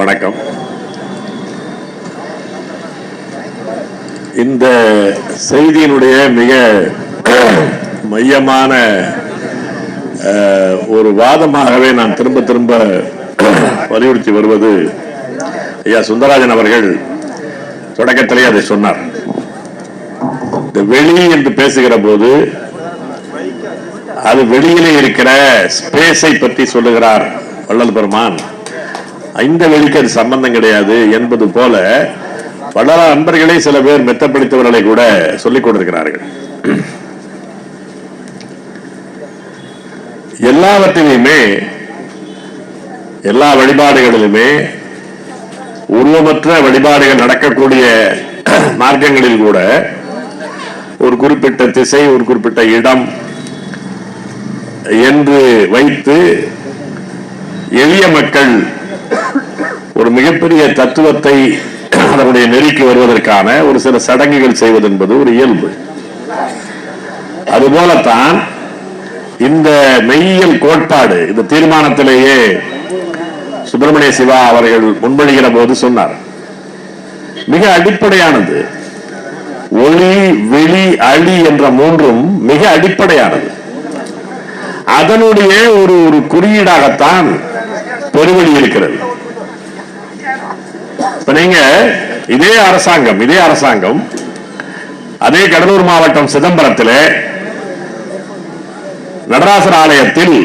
வணக்கம். இந்த செய்தியினுடைய மிக மையமான ஒரு வாதமாகவே நான் திரும்ப திரும்ப வலியுறுத்தி வருவது ஐயா சுந்தரராஜன் அவர்கள் தொடக்கத்திலே அதை சொன்னார். இந்த வெளி என்று பேசுகிற போது அது வெளியிலே இருக்கிற ஸ்பேஸை பற்றி சொல்லுகிறார் வள்ளல் பெருமான். இந்த வெளிக்கு அது சம்பந்தம் கிடையாது என்பது போல பல அன்பர்களே சில பேர் மெத்தப்படுத்தவர்களை கூட சொல்லிக் கொண்டிருக்கிறார்கள். எல்லாவற்றிலுமே எல்லா வழிபாடுகளிலுமே உருவமற்ற வழிபாடுகள் நடக்கக்கூடிய மார்க்கங்களில் கூட ஒரு குறிப்பிட்ட திசை ஒரு குறிப்பிட்ட இடம் என்று வைத்து எளிய மக்கள் ஒரு மிகப்பெரிய தத்துவத்தை அதனுடைய நெறிக்கு வருவதற்கான ஒரு சில சடங்குகள் செய்வது என்பது ஒரு இயல்பு. அதுபோலத்தான் இந்த மெய்யியல் கோட்பாடு இந்த தீர்மானத்திலேயே சுப்பிரமணிய சிவா அவர்கள் முன்மொழிகிற போது சொன்னார். மிக அடிப்படையானது ஒளி வெளி அழி என்ற மூன்றும் மிக அடிப்படையானது. அதனுடைய ஒரு ஒரு குறியீடாகத்தான் ஒரு வழி இருக்கிறது. இப்ப நீங்க இதே அரசாங்கம் இதே அரசாங்கம் அதே கடலூர் மாவட்டம் சிதம்பரத்தில் நடராசர் ஆலயத்தில்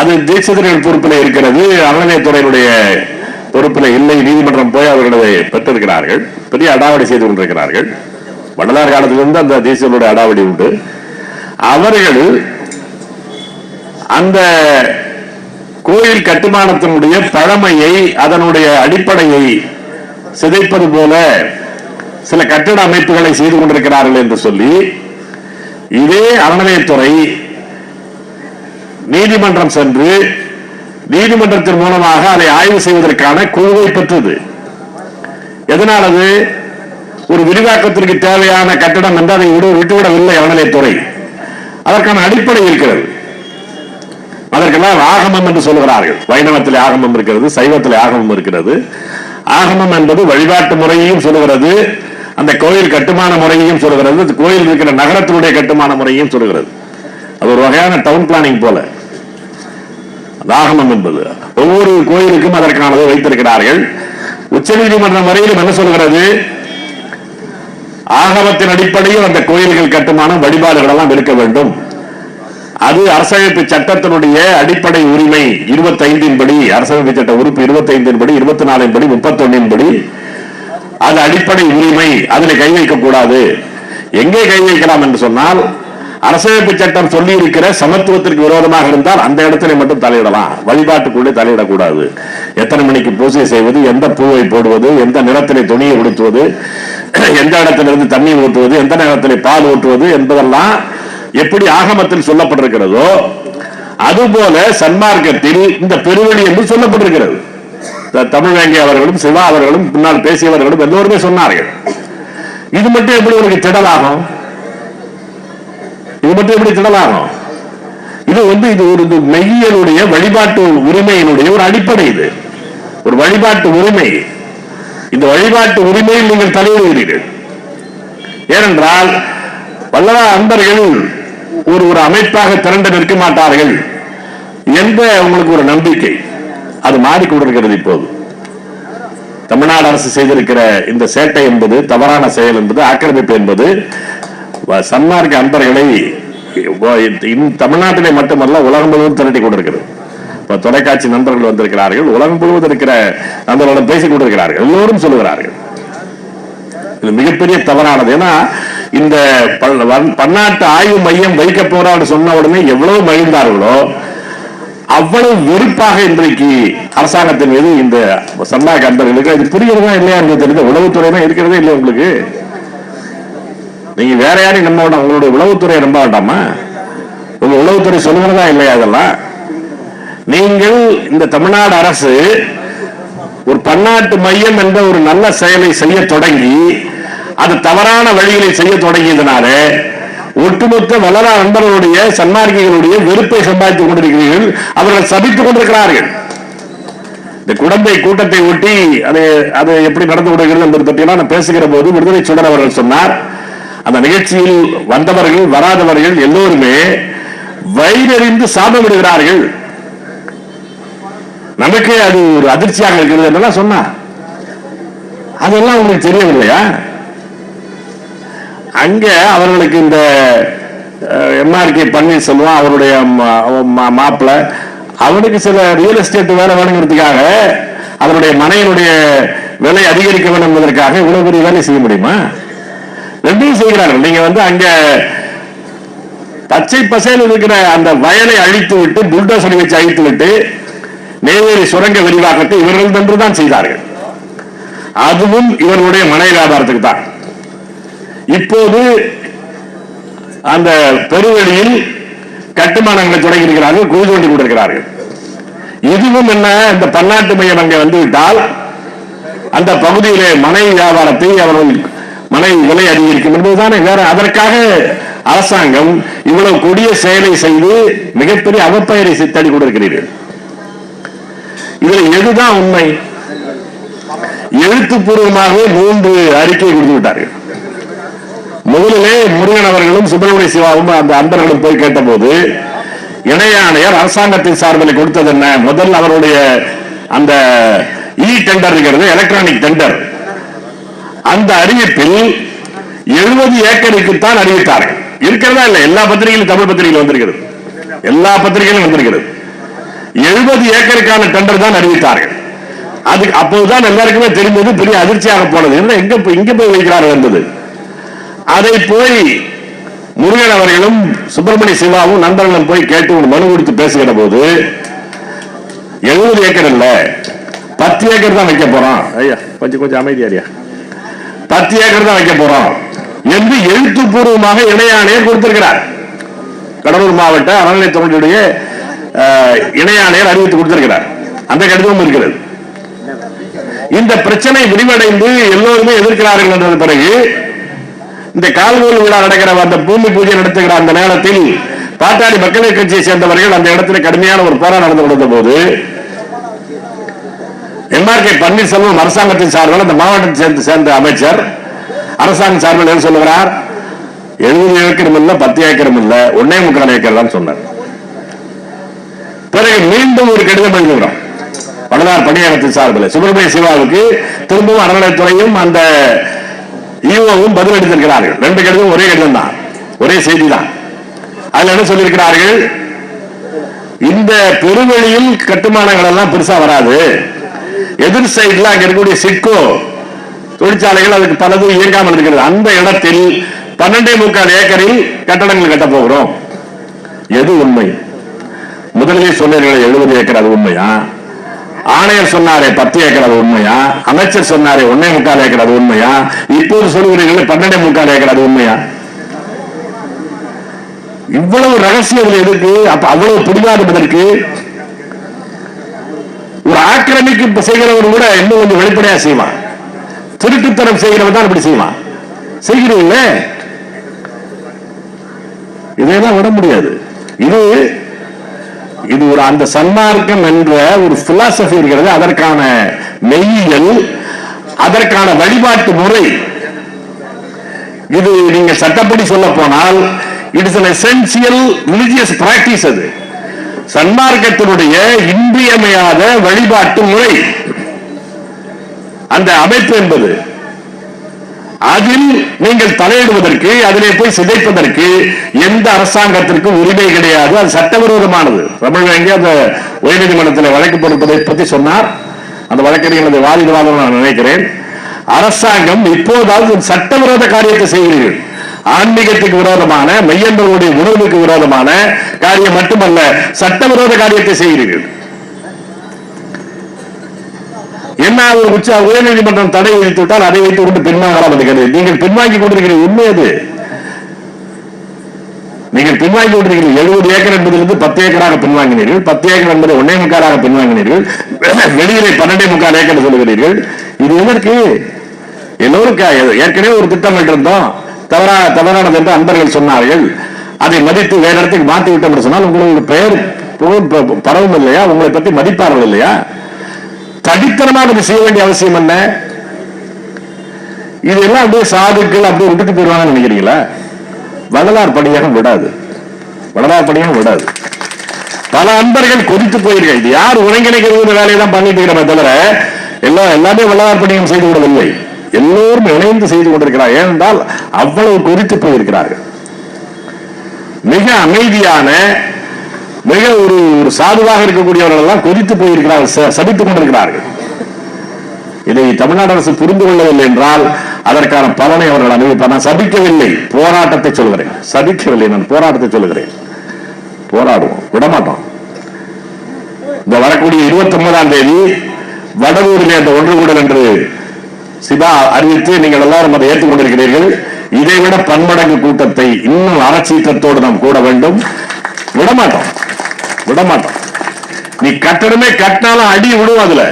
அது தீட்சிதர்கள் பொறுப்பில் இருக்கிறது அறநிலையத்துறையினுடைய பொறுப்பில் இல்லை நீதிமன்றம் போய் அவர்களை பெற்றிருக்கிறார்கள் பெரிய அடாவடி செய்து கொண்டிருக்கிறார்கள். வள்ளலார் காலத்திலிருந்து அந்த தீட்சிதர்களுடைய அடாவடி உண்டு. அவர்கள் அந்த கோயில் கட்டுமானத்தினுடைய பழமையை அதனுடைய அடிப்படையை சிதைப்பது போல சில கட்டிட அமைப்புகளை செய்து கொண்டிருக்கிறார்கள் என்று சொல்லி இதே அறநிலையத்துறை நீதிமன்றம் சென்று நீதிமன்றத்தின் மூலமாக அதை ஆய்வு செய்வதற்கான குழுவை பெற்றது. எதனாலது ஒரு விரிவாக்கத்திற்கு தேவையான கட்டடம் என்று அதை விடு- விட்டுவிடவில்லை அறநிலையத்துறை. அதற்கான அடிப்படை இருக்கிறது. அதற்கெல்லாம் ஆகமம் என்று சொல்கிறார்கள் வைணவத்தில் ஆகமம் இருக்கிறது சைவத்தில் ஆகமம் இருக்கிறது. ஆகமம் என்பது வழிபாட்டு முறையையும் சொல்கிறது அந்த கோயில் கட்டுமான முறையையும் சொல்கிறது அந்த கோயில் இருக்கிற நகரத்தினுடைய கட்டுமான முறையையும் சொல்லுகிறது. அது ஒரு வகையான டவுன் பிளானிங் போல. ராகமம் ஆகமம் என்பது. ஒவ்வொரு கோயிலுக்கும் அதற்கானதை வைத்திருக்கிறார்கள். உச்ச நீதிமன்ற வரையிலும் என்ன சொல்கிறது ஆகமத்தின் அடிப்படையில் அந்த கோயில்கள் கட்டுமானம் வழிபாடுகள் எல்லாம் இருக்க வேண்டும். அது அரசமைப்பு சட்டத்தினுடைய அடிப்படை உரிமை 25 படி அரசமைப்பு சட்ட உறுப்பு 25 படி இருபத்தி நாலின் படி முப்பத்தொன்னின் படி அது அடிப்படை உரிமை அதில் கை வைக்கக்கூடாது. எங்கே கை வைக்கலாம் என்று சொன்னால் அரசமைப்பு சட்டம் சொல்லி இருக்கிற சமத்துவத்திற்கு விரோதமாக இருந்தால் அந்த இடத்துல மட்டும் தலையிடலாம். வழிபாட்டுக்குள்ளே தலையிடக்கூடாது. எத்தனை மணிக்கு பூஜை செய்வது எந்த பூவை போடுவது எந்த நிறத்திலே துணியை உடுத்துவது எந்த இடத்திலிருந்து தண்ணி ஊற்றுவது எந்த நேரத்திலே பால் ஊற்றுவது என்பதெல்லாம் எப்படி ஆகமத்தில் சொல்லப்பட்டிருக்கிறதோ அதுபோல சன்மார்க்கத்தில் இந்த பெருவழி என்று சொல்லப்பட்டிருக்கிறது. த- தமிழ்வேங்கை அவர்களும் சிவா அவர்களும் பின்னால் பேசியவர்களும் எல்லோருமே சொன்னார்கள். இது மட்டும் எப்படி உனக்கு திடலாகும்? இது மட்டும் எப்படி திடலாகும்? இது வந்து இது ஒரு மெய்யியனுடைய வழிபாட்டு உரிமையினுடைய ஒரு அடிப்படை இது. ஒரு வழிபாட்டு உரிமை. இந்த வழிபாட்டு உரிமையில் நீங்கள் தலையிடுகிறீர்கள். ஏனென்றால் வல்லவா அன்பர்கள் ஒரு ஒரு அமைப்பாக திரண்டு நிற்க மாட்டார்கள் என்ற உங்களுக்கு ஒரு நம்பிக்கை. அது மாறிக்கொண்டிருக்கிறது இப்போது. தமிழ்நாடு அரசு செய்திருக்கிற இந்த சேட்டை என்பது தவறான செயல் என்பது ஆக்கிரமிப்பு என்பது சன்மார்க்க அன்பர்களை தமிழ்நாட்டிலே மட்டுமல்ல உலகம் முழுவதும் திரட்டி கொண்டிருக்கிறது. இப்ப தொலைக்காட்சி நண்பர்கள் வந்திருக்கிறார்கள் உலகம் முழுவதும் இருக்கிற நண்பர்களிடம் பேசிக் கொண்டிருக்கிறார்கள் எல்லோரும் சொல்லுகிறார்கள். இது மிகப்பெரிய தவறானது. ஏன்னா இந்த வன்- பன்னாட்டு ஆய்வு மையம் வைக்க போறான்னு சொன்ன உடனே எவ்வளவு மகிழ்ந்தார்களோ அவ்வளவு வெறுப்பாக இன்றைக்கு அரசாங்கத்தின் மீது இந்த சந்தா அன்பர்களுக்கு இது புரியுறதா இல்லையா என்று தெரிந்த உளவுத்துறை தான் இருக்கிறதே இல்லையா உங்களுக்கு? நீங்க வேற யாரையும் நம்ப வேண்டாம். உங்களுடைய உளவுத்துறையை நம்ப வேண்டாமா? உங்க உளவுத்துறை சொல்லுகிறதா இல்லையா அதெல்லாம் நீங்கள் இந்த தமிழ்நாடு அரசு ஒரு பன்னாட்டு மையம் என்ற ஒரு நல்ல செயலை செய்ய தொடங்கி அது தவறான வழிகளை செய்ய தொடங்கியதனால ஒட்டுமொத்த வளர அன்பர்களுடைய சன்மார்க்கிகளுடைய வெறுப்பை சம்பாதித்துக் கொண்டிருக்கிறீர்கள். அவர்கள் சபித்துக் கொண்டிருக்கிறார்கள். இந்த குடந்தை கூட்டத்தை ஒட்டி அது அது எப்படி நடந்து விடுகிறது என்பது பற்றியெல்லாம் நான் பேசுகிற போது விடுதலை சுடர் அவர்கள் சொன்னார். அந்த நிகழ்ச்சியில் வந்தவர்கள் வராதவர்கள் எல்லோருமே வயிறறிந்து சாபமிடுகிறார்கள் நமக்கே அது ஒரு அதிர்ச்சியாக இருக்கிறது என்றெல்லாம் சொன்னார். அதெல்லாம் உங்களுக்கு தெரியவில்லையா? அங்க அவர்களுக்கு இந்த எம்ஆர்கே பன்னீர்செல்வம் அவருடைய மாப்பிள்ள அவனுக்கு சில ரியல் எஸ்டேட் வேலை வேணுங்கிறதுக்காக அவருடைய மனையினுடைய விலை அதிகரிக்க வேண்டும் என்பதற்காக இவ்வளவு பெரிய வேலை செய்ய முடியுமா? ரெண்டையும் செய்கிறார்கள். நீங்க வந்து அங்க பச்சை பசையில் இருக்கிற அந்த வயலை அழித்து விட்டு புல்டோசரை வச்சு அழித்து விட்டு நெய்வேலி சுரங்க விரிவாக்கத்தை இவர்கள் தான் செய்தார்கள். அதுவும் இவர்களுடைய மனை வியாபாரத்துக்கு தான் இப்போது அந்த பெருவெளியில் கட்டுமானங்களை தொடங்கி இருக்கிறார்கள் குழு தோண்டி கொண்டிருக்கிறார்கள். இதுவும் என்ன இந்த பன்னாட்டு மையம் அங்கே வந்துவிட்டால் அந்த பகுதியிலே மனை வியாபாரத்தை அவர்கள் மனை விலை அதிகரிக்கும் என்பதுதானே. வேற அதற்காக அரசாங்கம் இவ்வளவு கொடிய செயலை செய்து மிகப்பெரிய அவப்பெயரை சித்தடி கொண்டிருக்கிறீர்கள். இதுல எதுதான் உண்மை? எழுத்துப்பூர்வமாகவே மூன்று அறிக்கை கொடுத்து விட்டார்கள். முதலிலே முருகன் அவர்களும் சுப்பிரமணிய சிவாவும் அந்த அன்பர்களும் போய் கேட்டபோது இணையாணையர் ஆணையர் அரசாங்கத்தின் சார்பில் கொடுத்தது என்ன? முதல் அவருடைய அந்த e இ டெண்டர் இருக்கிறது எலக்ட்ரானிக் டெண்டர் அந்த அறிவிப்பில் எழுபது ஏக்கருக்கு தான் அறிவித்தார்கள் இருக்கிறதா இல்ல எல்லா பத்திரிகையிலும் தமிழ் பத்திரிகையில் வந்திருக்கிறது. எல்லா பத்திரிகையிலும் வந்திருக்கிறது. எழுபது ஏக்கருக்கான டெண்டர் தான் அறிவித்தார்கள் அது அப்போதுதான் எல்லாருக்குமே தெரிந்தது பெரிய அதிர்ச்சியாக போனது. என்ன எங்க போய் இங்க போய் வைக்கிறார்கள் என்பது? அதை போய் முருகன் அவர்களும் சுப்பிரமணிய சிவாவும் நண்பர்களும் போய் கேட்டு ஒரு மனு கொடுத்து பேசுகிற போது எழுபது ஏக்கர் இல்ல பத்து ஏக்கர் தான் வைக்க போறோம் ஐயா கொஞ்சம் கொஞ்சம் அமைதியாரியா பத்து ஏக்கர் தான் வைக்க போறோம் என்று எழுத்துப்பூர்வமாக இணையாணையர் கொடுத்திருக்கிறார். கடலூர் மாவட்ட அறநிலையத்துறையுடைய இணையாணையர் அறிவித்து கொடுத்திருக்கிறார். அந்த கடிதமும் இருக்கிறது. இந்த பிரச்சனை விரிவடைந்து எல்லோருமே எதிர்க்கிறார்கள் என்றது பிறகு இந்த கால்கோல் விழா நடக்கிற அந்த பூமி பூஜை நடத்துகிற அந்த நேரத்தில் பாட்டாளி மக்கள் கட்சியை சேர்ந்தவர்கள் அந்த இடத்துல கடுமையான ஒரு போராட்டம் நடந்து கொடுத்த போது எம்ஆர்கே பன்னீர்செல்வம் அரசாங்கத்தின் சார்பில் அந்த மாவட்டத்தை சேர்ந்து சேர்ந்த அமைச்சர் அரசாங்க சார்பில் என்ன சொல்லுகிறார்? எழுபது ஏக்கரும் இல்ல பத்து ஏக்கரும் இல்ல ஒன்னே முக்கால் ஏக்கர் தான் சொன்னார். பிறகு மீண்டும் ஒரு கடிதம் எழுதுகிறோம். வடதார் பணியகத்தின் சார்பில். சுப்பிரமணிய சிவாவுக்கு திரும்பவும் அறநிலைத்துறையும் அந்த ஈஓவும் பதில் அளித்திருக்கிறார்கள். ரெண்டு கடிதம் ஒரே கடிதம் தான் ஒரே செய்தி தான் அதுல என்ன சொல்லியிருக்கிறார்கள்? இந்த பெருவெளியில் கட்டுமானங்கள் எல்லாம் பெருசா வராது. எதிர் சைட்ல அங்க இருக்கக்கூடிய சிக்கோ தொழிற்சாலைகள் அதுக்கு பலதும் இயங்காமல் இருக்கிறது. அந்த இடத்தில் பன்னெண்டே முக்கால் ஏக்கரில் கட்டடங்கள் கட்ட போகிறோம். எது உண்மை? முதலிலே சொன்னீர்கள் எழுபது ஏக்கர் அது உண்மையா? ஆணையர் சொன்னாரே பத்து ஏக்கர் அது உண்மையா? அமைச்சர் சொன்னாரே ஒன்னே முக்கால் ஏக்கர் அது உண்மையா? இப்போது சொல்கிறீர்கள் பன்னெண்டே முக்கால் ஏக்கர் அது உண்மையா? இவ்வளவு ரகசியம் எதுக்கு? அப்ப அவ்வளவு பிடிவாதம் ஒரு ஆக்கிரமிக்கு இப்ப செய்கிறவன் கூட இன்னும் கொஞ்சம் வெளிப்படையா செய்வான். திருட்டுத்தனம் செய்கிறவன் தான் இப்படி செய்வான். செய்கிறீங்களே? இதையெல்லாம் விட முடியாது. இது இது ஒரு அந்த சன்மார்க்கம் என்ற ஒரு பிலாசபி இருக்கிறது. அதற்கான மெய்யியல் அதற்கான வழிபாட்டு முறை. இது நீங்க சட்டப்படி சொல்ல போனால் it's an essential religious practice அது. சன்மார்க்கத்தினுடைய இன்றியமையாத வழிபாட்டு முறை. அந்த அமைப்பு என்பது அதில் நீங்கள் தலையிடுவதற்கு அதிலே போய் சிதைப்பதற்கு எந்த அரசாங்கத்திற்கும் உரிமை கிடையாது. அது சட்டவிரோதமானது. தமிழ் வங்கி அந்த உயர்நீதிமன்றத்தில் வழக்கு பொறுப்பதை பற்றி சொன்னார். அந்த வழக்கறிஞர் வாதிவாதம் நான் நினைக்கிறேன். அரசாங்கம் இப்போதாவது சட்டவிரோத காரியத்தை செய்கிறீர்கள். ஆன்மீகத்துக்கு விரோதமான மையங்களுடைய உணர்வுக்கு விரோதமான காரியம் மட்டுமல்ல சட்டவிரோத காரியத்தை செய்கிறீர்கள். என்ன உச்ச உயர்நீதிமன்றம் தடை விதித்து விட்டால் அதை வைத்து கொண்டு பின்வாங்கலாம் இருக்கிறது நீங்கள் பின்வாங்கி கொண்டிருக்கிற உண்மை அது நீங்கள் பின்வாங்கி கொண்டிருக்கிறீர்கள் எழுபது ஏக்கர் என்பதிலிருந்து பத்து ஏக்கராக பின்வாங்கினீர்கள். பத்து ஏக்கர் என்பதை ஒன்னே முக்காலாக பின்வாங்கினீர்கள். வெளியிலே பன்னெண்டே முக்கால் ஏக்கர் சொல்லுகிறீர்கள். இது எதற்கு? எல்லோரும் ஏற்கனவே ஒரு திட்டம் இருந்தோம் தவறா தவறானது என்று அன்பர்கள் சொன்னார்கள். அதை மதித்து வேற இடத்துக்கு மாற்றி விட்டோம் என்று சொன்னால் உங்களுடைய பெயர் பரவும் இல்லையா? உங்களை பற்றி மதிப்பார்கள் இல்லையா? தடித்தனமாக இதை செய்ய வேண்டிய அவசியம் என்ன? இதெல்லாம் அப்படியே சாதுக்கள் அப்படியே விட்டுட்டு போயிடுவாங்கன்னு நினைக்கிறீங்களா? வள்ளலார் பணியகம் விடாது. வள்ளலார் பணியகம் விடாது. பல அன்பர்கள் கொதித்து போயிருக்க இது யார் ஒருங்கிணைக்கிறது வேலையை தான் பண்ணிட்டு இருக்கிறோமே தவிர எல்லாம் எல்லாமே வள்ளலார் பணியம் செய்து விடவில்லை எல்லோரும் இணைந்து செய்து கொண்டிருக்கிறார். ஏனென்றால் அவ்வளவு கொதித்து போயிருக்கிறார்கள். மிக அமைதியான மிக ஒரு ஒரு சாதுவாக இருக்கக்கூடியவர்கள் எல்லாம் கொதித்து போயிருக்கிறார்கள் ச- சபித்துக் கொண்டிருக்கிறார்கள். இதை தமிழ்நாடு அரசு புரிந்து கொள்ளவில்லை என்றால் அதற்கான பலனை அவர்கள் அனுபவிப்பார். நான் சபிக்கவில்லை போராட்டத்தை சொல்கிறேன். சபிக்கவில்லை நான் போராட்டத்தை சொல்லுகிறேன் போராடுவோம் விடமாட்டோம். இந்த வரக்கூடிய இருபத்தி ஒன்பதாம் தேதி வடலூரிலே அந்த ஒன்று கூடல் என்று சிபா அறிவித்து நீங்கள் எல்லாரும் அதை ஏற்றுக் கொண்டிருக்கிறீர்கள் இதைவிட பன்மடங்கு கூட்டத்தை இன்னும் அறச்சீற்றத்தோடு நாம் கூட வேண்டும். விடமாட்டோம். விடமாட்டோம். நீ கட்டணமே கட்டினாலும் அடி விடும் அதுல.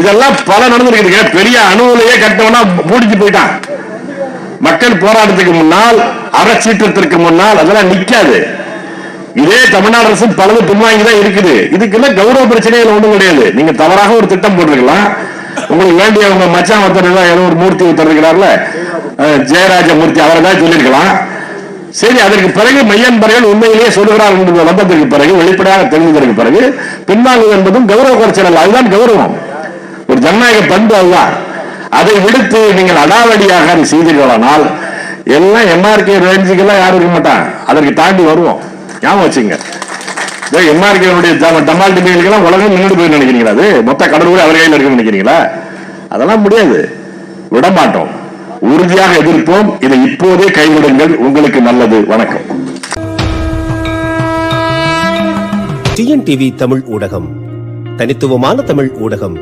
இதெல்லாம் பல நடந்திருக்குதுங்க. பெரிய அணுவிலேயே கட்டவனா மூடிச்சு போயிட்டான். மக்கள் போராட்டத்துக்கு முன்னால் அறச்சீற்றத்திற்கு முன்னால் அதெல்லாம் நிக்காது. இதே தமிழ்நாடு அரசு பலது பின்வாங்கி தான் இருக்குது. இதுக்குள்ள கௌரவ பிரச்சனைகள் ஒண்ணும் கிடையாது. நீங்க தவறாக ஒரு திட்டம் போட்டிருக்கலாம். உங்களுக்கு வேண்டிய உங்க மச்சான் ஒருத்தர் ஏதோ ஒரு மூர்த்தி ஒருத்தர் இருக்கிறார்ல ஜெயராஜ மூர்த்தி அவரை தான் சொல்லியிருக்கலாம். சரி அதற்கு பிறகு மையன்பர்கள் உண்மையிலேயே சொல்லுகிறார் என்பது வந்ததற்கு பிறகு வெளிப்படையாக தெரிந்ததற்கு பிறகு பின்வாங்குவது என்பதும் கௌரவ குறைச்சல் அல்ல அதுதான் கௌரவம். ஒரு ஜனநாயக பண்பு அதுதான். அதை விடுத்து நீங்கள் அடாவடியாக செய்தீர்களானால் எல்லாம் எம்ஆர்கே ரேஞ்சுக்கெல்லாம் யாரும் இருக்க மாட்டான் அதற்கு தாண்டி வருவோம். ஞாபகம் வச்சுங்க. எம்ஆர்கேனுடைய டமால் டிமிகளுக்கெல்லாம் உலகம் நின்று போய் நினைக்கிறீங்களா அது? மொத்த கடலூர் அவர் கையில் இருக்குன்னு நினைக்கிறீங்களா? அதெல்லாம் முடியாது. விட மாட்டோம் உறுதியாக எதிர்ப்போம். இதை இப்போதே கைவிடுங்கள். உங்களுக்கு நல்லது. வணக்கம். டிஎன்டிவி தமிழ் ஊடகம். தனித்துவமான தமிழ் ஊடகம்.